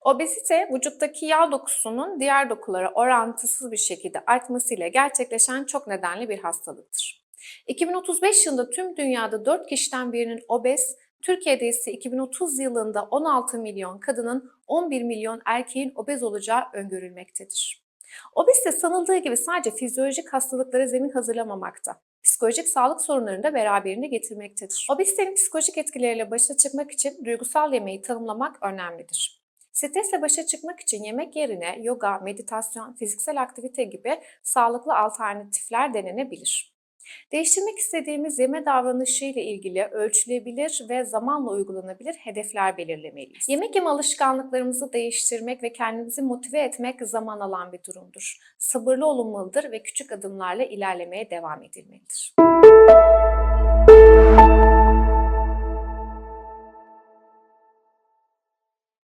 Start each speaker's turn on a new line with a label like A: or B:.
A: Obezite, vücuttaki yağ dokusunun diğer dokulara orantısız bir şekilde artmasıyla gerçekleşen çok nedenli bir hastalıktır. 2035 yılında tüm dünyada 4 kişiden birinin obez, Türkiye'de ise 2030 yılında 16 milyon kadının 11 milyon erkeğin obez olacağı öngörülmektedir. Obezite sanıldığı gibi sadece fizyolojik hastalıklara zemin hazırlamamakta. Psikolojik sağlık sorunlarını da beraberinde getirmektedir. Obezitenin psikolojik etkileriyle başa çıkmak için duygusal yemeği tanımlamak önemlidir. Stresle başa çıkmak için yemek yerine yoga, meditasyon, fiziksel aktivite gibi sağlıklı alternatifler denenebilir. Değiştirmek istediğimiz yeme davranışı ile ilgili ölçülebilir ve zamanla uygulanabilir hedefler belirlemeliyiz. Yemek yeme alışkanlıklarımızı değiştirmek ve kendimizi motive etmek zaman alan bir durumdur. Sabırlı olunmalıdır ve küçük adımlarla ilerlemeye devam edilmelidir.